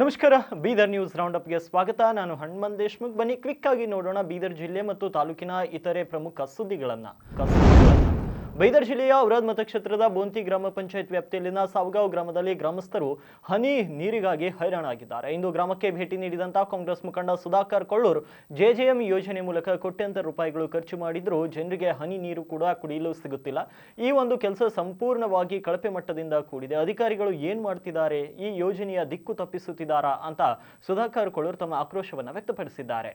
ನಮಸ್ಕಾರ, Bidar news round ಅಪ್ಗೆ ಸ್ವಾಗತ ನಾನು ಹಣ್ಮನ್ ದೇಶ್ಮುಖ್ ಬನ್ನಿ ಕ್ವಿಕ್ ಆಗಿ ನೋಡೋಣ ಬೀದರ್ ಜಿಲ್ಲೆ ಮತ್ತು ತಾಲೂಕಿನ ಇತರೆ ಪ್ರಮುಖ ಸುದ್ದಿಗಳನ್ನ ಸುದ್ದಿಗಳನ್ನ. ಬೀದರ್ ಜಿಲ್ಲೆಯ ಔರಾದ್ ಮತಕ್ಷೇತ್ರದ ಬೋಂತಿ ಗ್ರಾಮ ಪಂಚಾಯತ್ ವ್ಯಾಪ್ತಿಯಲ್ಲಿನ ಸಾವಗಾಂವ್ ಗ್ರಾಮದಲ್ಲಿ ಗ್ರಾಮಸ್ಥರು ಹನಿ ನೀರಿಗಾಗಿ ಹೈರಾಣಾಗಿದ್ದಾರೆ. ಇಂದು ಗ್ರಾಮಕ್ಕೆ ಭೇಟಿ ನೀಡಿದಂತ ಕಾಂಗ್ರೆಸ್ ಮುಖಂಡ ಸುಧಾಕರ್ ಕೊಳ್ಳೂರ್ ಜೆಜೆಎಂ ಯೋಜನೆ ಮೂಲಕ ಕೋಟ್ಯಂತರ ರೂಪಾಯಿಗಳು ಖರ್ಚು ಮಾಡಿದ್ರೂ. ಜನರಿಗೆ ಹನಿ ನೀರು ಕೂಡ ಕುಡಿಯಲು ಸಿಗುತ್ತಿಲ್ಲ. ಈ ಒಂದು ಕೆಲಸ ಸಂಪೂರ್ಣವಾಗಿ ಕಳಪೆ ಮಟ್ಟದಿಂದ ಕೂಡಿದೆ. ಅಧಿಕಾರಿಗಳು ಏನ್ ಮಾಡ್ತಿದ್ದಾರೆ? ಈ ಯೋಜನೆಯ ದಿಕ್ಕು ತಪ್ಪಿಸುತ್ತಿದ್ದಾರಾ? ಅಂತ ಸುಧಾಕರ್ ಕೊಳ್ಳೂರ್ ತಮ್ಮ ಆಕ್ರೋಶವನ್ನು ವ್ಯಕ್ತಪಡಿಸಿದ್ದಾರೆ.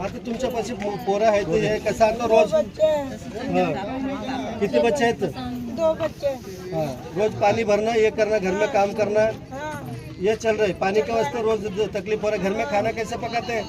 आता तुमच्या पाशी पो- पोरं आहेत हे कसं आता रोज बच्चे हां. किती बच्चे आहेत? दो बच्चे. हां. रोज पानी भरना ये करना घर में काम करना हाँ. ये चल रहा है पानी के वास्ते रोज तकलीफ हो रहा है घर में खाना कैसे पकाते? हैं.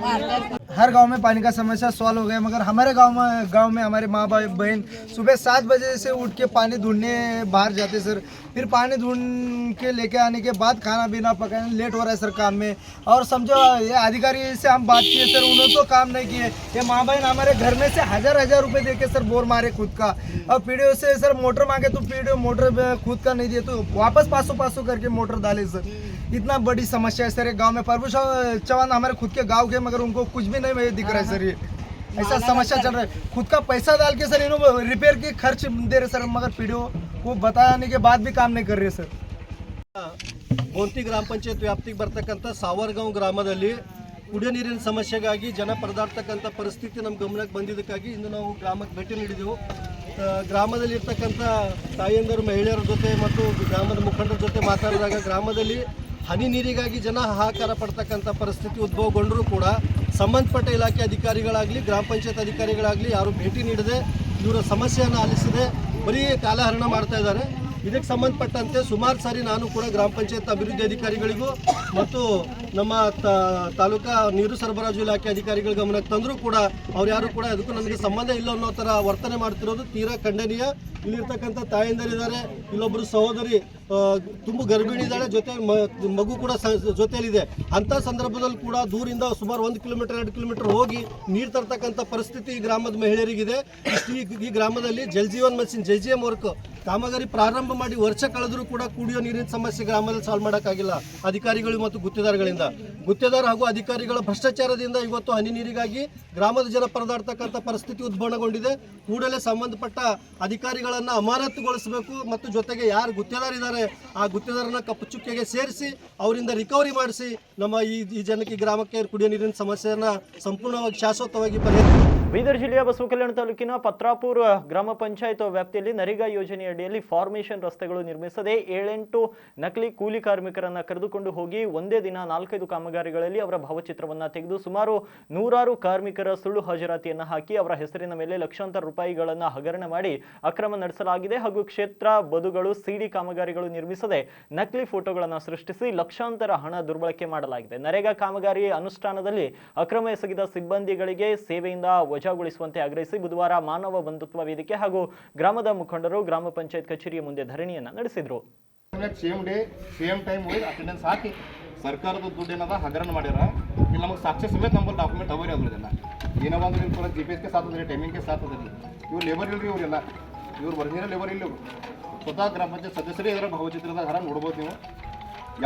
हाँ हर गाँव में पानी का समस्या सॉल्व हो गया, मगर हमारे गाँव में गाँव में हमारे माँ बाप, बहन सुबह सात बजे से उठ के पानी ढूँढने बाहर जाते सर। फिर पानी ढूंढ के लेके आने के बाद खाना पीना पकाने, लेट हो रहा है सर काम में। और समझो, ये अधिकारी से हम बात किए सर, उन्होंने तो काम नहीं किए। ये माँ बहन हमारे घर में से हज़ार हज़ार रुपये दे के सर बोर मारे खुद का। और पीडीओ से सर मोटर मांगे तो पीडीओ मोटर, खुद का नहीं दिए तो वापस पासो पासो करके मोटर डाले सर। इतना बड़ी समस्या है सर ये गांव में प्रभु चौ- चौहान हमारे खुद के गांव के मगर उनको कुछ भी नहीं दिख रहा है सर ये ऐसा समस्या चल रहा है खुद का पैसा डाल के सर इन्होंने रिपेयर की खर्च दे रहे सर मगर पीडीओ को बताने के बाद भी काम नहीं कर रहे सर ಬೋಂತಿ ಗ್ರಾಮ ಪಂಚಾಯತ್ ವ್ಯಾಪ್ತಿಗೆ ಬರ್ತಕ್ಕಂಥ ಸಾವರ್ಗಾಂವ್ ಗ್ರಾಮದಲ್ಲಿ ಕುಡಿಯೋ ನೀರಿನ ಸಮಸ್ಯೆಗಾಗಿ ಜನ ಪರದಾಡ್ತಕ್ಕಂಥ ಪರಿಸ್ಥಿತಿ ನಮ್ಮ ಗಮನಕ್ಕೆ ಬಂದಿದ್ದಕ್ಕಾಗಿ ಇಂದು ನಾವು ಗ್ರಾಮಕ್ಕೆ ಭೇಟಿ ನೀಡಿದೆವು ಆ, ಗ್ರಾಮದಲ್ಲಿ ಇರ್ತಕ್ಕಂಥ ತಾಯಿಯಂದರು ಮಹಿಳೆಯರ ಜೊತೆ ಮತ್ತು ಗ್ರಾಮದ ಮುಖಂಡರ ಜೊತೆ ಮಾತಾಡಿದಾಗ ಗ್ರಾಮದಲ್ಲಿ ಹನಿ ನೀರಿಗಾಗಿ ಜನ ಹಾಹಾಕಾರ ಪಡ್ತಕ್ಕಂಥ ಪರಿಸ್ಥಿತಿ ಉದ್ಭವಗೊಂಡರೂ ಕೂಡ ಸಂಬಂಧಪಟ್ಟ ಇಲಾಖೆ ಅಧಿಕಾರಿಗಳಾಗಲಿ, ಗ್ರಾಮ ಪಂಚಾಯತ್ ಅಧಿಕಾರಿಗಳಾಗಲಿ ಯಾರು ಭೇಟಿ ನೀಡದೆ ಇವರ ಸಮಸ್ಯೆಯನ್ನು ಆಲಿಸದೆ ಬರೀ ಕಾಲಹರಣ ಮಾಡ್ತಾ ಇದ್ದಾರೆ. ಇದಕ್ಕೆ ಸಂಬಂಧಪಟ್ಟಂತೆ ಸುಮಾರು ಸಾರಿ ನಾನು ಕೂಡ ಗ್ರಾಮ ಪಂಚಾಯತ್ ಅಭಿವೃದ್ಧಿ ಅಧಿಕಾರಿಗಳಿಗೂ ಮತ್ತು ನಮ್ಮ ತಾಲೂಕಾ ನೀರು ಸರಬರಾಜು ಇಲಾಖೆ ಅಧಿಕಾರಿಗಳ ಗಮನಕ್ಕೆ ತಂದರೂ ಕೂಡ ಅವ್ರು ಯಾರು ಕೂಡ ಅದಕ್ಕೂ ನನಗೆ ಸಂಬಂಧ ಇಲ್ಲ ಅನ್ನೋ ಥರ ವರ್ತನೆ ಮಾಡ್ತಿರೋದು ತೀರಾ ಖಂಡನೀಯ. ಇಲ್ಲಿರ್ತಕ್ಕಂಥ ತಾಯಂದರಿದ್ದಾರೆ ಇಲ್ಲೊಬ್ಬರು ಸಹೋದರಿ ತುಂಬ ಗರ್ಭಿಣಿ ಇದ್ದಾಳೆ, ಜೊತೆ ಮಗು ಕೂಡ ಜೊತೆಯಲ್ಲಿದೆ. ಅಂತ ಸಂದರ್ಭದಲ್ಲಿ ಕೂಡ ದೂರಿಂದ ಸುಮಾರು ಒಂದು ಕಿಲೋಮೀಟರ್, ಎರಡು ಕಿಲೋಮೀಟರ್ ಹೋಗಿ ನೀರು ತರ್ತಕ್ಕಂಥ ಪರಿಸ್ಥಿತಿ ಈ ಗ್ರಾಮದ ಮಹಿಳೆಯರಿಗಿದೆ. ಈ- ಗ್ರಾಮದಲ್ಲಿ Jal Jeevan mission, J G M work ಕಾಮಗಾರಿ ಪ್ರಾರಂಭ ಮಾಡಿ ವರ್ಷ ಕಳೆದರೂ ಕೂಡ ಕುಡಿಯೋ ನೀರಿನ ಸಮಸ್ಯೆ ಗ್ರಾಮದಲ್ಲಿ ಸಾಲ್ವ್ ಮಾಡೋಕ್ಕಾಗಿಲ್ಲ. ಅಧಿಕಾರಿಗಳು ಮತ್ತು ಗುತ್ತಿದಾರಗಳಿಂದ. ಗುತ್ತೇದಾರ ಹಾಗೂ ಅಧಿಕಾರಿಗಳ ಭ್ರಷ್ಟಾಚಾರದಿಂದ ಇವತ್ತು ಹನಿ ನೀರಿಗಾಗಿ ಗ್ರಾಮದ ಜನ ಪರದಾಡ್ತಕ್ಕಂಥ ಪರಿಸ್ಥಿತಿ ಉದ್ಭವಗೊಂಡಿದೆ. ಕೂಡಲೇ ಸಂಬಂಧಪಟ್ಟ ಅಧಿಕಾರಿಗಳನ್ನು ಅಮಾನತುಗೊಳಿಸಬೇಕು ಮತ್ತು ಜೊತೆಗೆ ಯಾರು ಗುತ್ತೇದಾರಿದ್ದಾರೆ ಆ ಗುತ್ತಿಗೆದಾರನ ಕಪ್ಪು ಚುಕ್ಕೆಗೆ ಸೇರಿಸಿ, ಅವರಿಂದ ರಿಕವರಿ ಮಾಡಿಸಿ, ನಮ್ಮ ಈ ಈ ಜನಕ್ಕೆ ಗ್ರಾಮಕ್ಕೆ ಕುಡಿಯೋ ನೀರಿನ ಸಮಸ್ಯೆಯನ್ನು ಸಂಪೂರ್ಣವಾಗಿ ಶಾಶ್ವತವಾಗಿ ಪರಿಹರಿಸ. ಬೀದರ್ ಜಿಲ್ಲೆಯ ಬಸವಕಲ್ಯಾಣ ತಾಲೂಕಿನ ಪತ್ರಾಪುರ ಗ್ರಾಮ ಪಂಚಾಯತ್ ವ್ಯಾಪ್ತಿಯಲ್ಲಿ ನರೇಗಾ ಯೋಜನೆಯಡಿಯಲ್ಲಿ ಫಾರ್ಮೇಷನ್ ರಸ್ತೆಗಳು ನಿರ್ಮಿಸದೆ ಏಳೆಂಟು ನಕಲಿ ಕೂಲಿ ಕಾರ್ಮಿಕರನ್ನ ಕರೆದುಕೊಂಡು ಹೋಗಿ ಒಂದೇ ದಿನ ನಾಲ್ಕೈದು ಕಾಮಗಾರಿಗಳಲ್ಲಿ ಅವರ ಭಾವಚಿತ್ರವನ್ನ ತೆಗೆದು ಸುಮಾರು ನೂರಾರು ಕಾರ್ಮಿಕರ ಸುಳ್ಳು ಹಾಜರಾತಿಯನ್ನು ಹಾಕಿ ಅವರ ಹೆಸರಿನ ಮೇಲೆ ಲಕ್ಷಾಂತರ ರೂಪಾಯಿಗಳನ್ನ ಹಗರಣ ಮಾಡಿ ಅಕ್ರಮ ನಡೆಸಲಾಗಿದೆ ಹಾಗೂ ಕ್ಷೇತ್ರ ಬದುಗಳು, ಸಿಡಿ ಕಾಮಗಾರಿಗಳು ನಿರ್ಮಿಸದೆ ನಕಲಿ ಫೋಟೋಗಳನ್ನು ಸೃಷ್ಟಿಸಿ ಲಕ್ಷಾಂತರ ಹಣ ದುರ್ಬಳಕೆ ಮಾಡಲಾಗಿದೆ. ನರೇಗಾ ಕಾಮಗಾರಿ ಅನುಷ್ಠಾನದಲ್ಲಿ ಅಕ್ರಮ ಎಸಗಿದ ಸಿಬ್ಬಂದಿಗಳಿಗೆ ಸೇವೆಯಿಂದ ವಜಾಗೊಳಿಸುವಂತೆ ಆಗ್ರಹಿಸಿ ಬುಧವಾರ ಮಾನವ ಬಂಧುತ್ವ ವೇದಿಕೆ ಹಾಗೂ ಗ್ರಾಮದ ಮುಖಂಡರು ಗ್ರಾಮ ಪಂಚಾಯತ್ ಕಚೇರಿಯ ಮುಂದೆ ಧರಣಿಯನ್ನ ನಡೆಸಿದರು. Same day same time attendance ಹಾಕಿ ಸರ್ಕಾರದ ದುಡ್ಡು ಏನದ ಹಗರಣ ಮಾಡ್ಯಾರ, ಇಲ್ಲಿ ನಮಗೆ ಸಾಕ್ಷಿ ಸಮೇತ ನಮ್ಮಲ್ಲಿ ಡಾಕ್ಯುಮೆಂಟ್ ಅವರಿ ಅದ್ರದೆಲ್ಲ ಏನೋ ಒಂದು ಪೂರ ಜಿ ಪಿ ಎಸ್ಗೆ ಸಾಥದ್ರಿ ಟೈಮಿಂಗ್ಗೆ ಸಾಥದ್ರಿ ಇವ್ರು ಲೇಬರ್ ಇಲ್ರಿ ಇವರೆಲ್ಲ. ಇವ್ರು ಒರಿಜಿನಲ್ ಲೇಬರ್ ಇಲ್ಲ ಇವ್ರು. ಸ್ವತಃ ಗ್ರಾಮ ಪಂಚಾಯತ್ ಸದಸ್ಯರೇ ಇದರ ಭಾವಚಿತ್ರದ ಹರ ನೋಡ್ಬೋದು ನೀವು.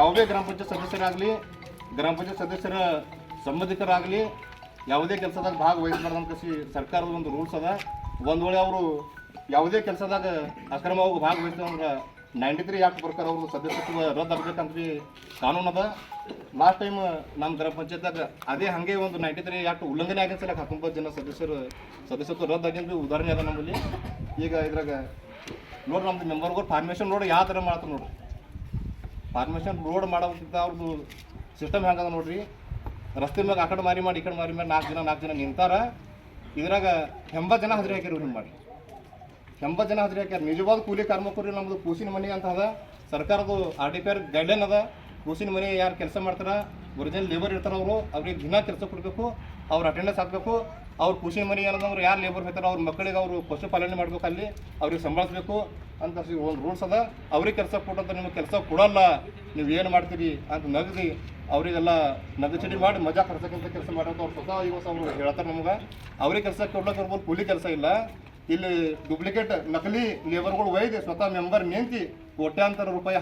ಯಾವುದೇ ಗ್ರಾಮ ಪಂಚಾಯತ್ ಸದಸ್ಯರಾಗಲಿ, ಗ್ರಾಮ ಪಂಚಾಯತ್ ಸದಸ್ಯರ ಸಂಬಂಧಿಕರಾಗಲಿ ಯಾವುದೇ ಕೆಲಸದಾಗ ಭಾಗವಹಿಸಬಾರ್ದು ಅಂತ ಕಸಿ ಸರ್ಕಾರದ ಒಂದು ರೂಲ್ಸ್ ಅದ. ಒಂದು ವೇಳೆ ಅವರು ಯಾವುದೇ ಕೆಲಸದಾಗ ಅಕ್ರಮವಾಗಿ ಭಾಗವಹಿಸಿದ್ರೆ ನೈಂಟಿ ತ್ರೀ ಆಕ್ಟ್ ಪ್ರಕಾರ ಅವರು ಸದಸ್ಯತ್ವ ರದ್ದು ಆಗ್ಬೇಕಂತ ಬಿ ಕಾನೂನು ಅದ. ಲಾಸ್ಟ್ ಟೈಮ್ ನಮ್ಮ ಗ್ರಾಮ ಪಂಚಾಯತ್ದಾಗ ಅದೇ ಹಾಗೆ ಒಂದು ನೈಂಟಿ ತ್ರೀ ಆಕ್ಟ್ ಉಲ್ಲಂಘನೆ ಆಗಿನ ಸಲ ಹತ್ತೊಂಬತ್ತು ಜನ ಸದಸ್ಯರು ಸದಸ್ಯತ್ವ ರದ್ದು ಆಗಿದ್ದು ಉದಾಹರಣೆ ಅದ ನಮ್ಮಲ್ಲಿ. ಈಗ ಇದ್ರಾಗ ನೋಡ್ರಿ ನಮ್ದು ಮೆಂಬರ್ಗಳು ಫಾರ್ಮೇಷನ್ ನೋಡಿ ಯಾವ ಥರ ಮಾಡ್ತಾರೆ ನೋಡ್ರಿ. ಫಾರ್ಮೇಷನ್ ರೋಡ್ ಮಾಡೋದಕ್ಕಿಂತ ಅವ್ರದ್ದು ಸಿಸ್ಟಮ್ ಹೆಂಗದ ನೋಡ್ರಿ. ರಸ್ತೆ ಮ್ಯಾಗ ಆ ಕಡೆ ಮಾರಿ ಮಾಡಿ, ಈ ಕಡೆ ಮಾರಿ ಮಾಡಿ ನಾಲ್ಕು ಜನ ನಾಲ್ಕು ಜನ ನಿಂತಾರ. ಇದ್ರಾಗ ಎಂಬತ್ತು ಜನ ಹಾಜರಿ ಹಾಕ್ಯಾರ ಹಿಂಗೆ ಮಾಡಿ ಎಂಬತ್ತು ಜನ ಹಾಜರಿ ಹಾಕ್ಯಾರ. ನಿಜವಾದ ಕೂಲಿ ಕಾರ್ಮಿಕರು ನಮ್ಮದು ಕೂಸಿನ ಮನೆ ಅಂತ ಅದ. ಸರ್ಕಾರದ R D P R guideline ಅದ. ಕೂಸಿನ ಮನೆ ಯಾರು ಕೆಲಸ ಮಾಡ್ತಾರ ಒರಿಜಿನಲ್ ಲೇಬರ್ ಇರ್ತಾರ ಅವರು. ಅವ್ರಿಗೆ ದಿನ ಕೆಲಸ ಕೊಡಬೇಕು, ಅವ್ರ ಅಟೆಂಡೆನ್ಸ್ ಹಾಕಬೇಕು. ಅವ್ರ ಕೂಸಿನ ಮನೆ ಏನಂದ್ರೆ ಯಾರು ಲೇಬರ್ ಹೋಗ್ತಾರ ಅವ್ರ ಮಕ್ಕಳಿಗೆ ಅವರು ಪಶುಪಾಲನೆ ಮಾಡ್ಬೇಕು ಅಲ್ಲಿ. ಅವ್ರಿಗೆ ಸಂಭಾಳಿಸ್ಬೇಕು ಅಂತ ಒಂದು ರೂಲ್ಸ್ ಅದ. ಅವ್ರಿಗೆ ಕೆಲಸ ಕೊಟ್ಟಂತ ನಿಮಗೆ ಕೆಲಸ ಕೊಡಲ್ಲ. ನೀವು ಏನು ಮಾಡ್ತೀರಿ ಅಂತ ನಗದಿ. ಅವರಿಗೆಲ್ಲ ನಗಚಡಿ ಮಾಡಿ ಮಜಾ ಕರ್ಸಕ್ಕಂಥ ಕೆಲಸ ಮಾಡೋದು ಅವ್ರು ಸ್ವತಃ ಇವತ್ತು ಅವ್ರು ಹೇಳ್ತಾರೆ ನಮ್ಗೆ. ಅವ್ರಿಗೆ ಕೆಲಸ ಕೊಡ್ಲಕ್ಕೆ ಬರ್ಬೋದು ಕೂಲಿ ಕೆಲಸ ಇಲ್ಲ. ಇಲ್ಲಿ ಡೂಪ್ಲಿಕೇಟ್ ನಕಲಿ ಲೇಬರ್ಗಳು ಒಯ್ದು ಸ್ವತಃ ಮೆಂಬರ್ ನಿಂತು ಕೋಟ್ಯಾಂತರ ರೂಪಾಯಿ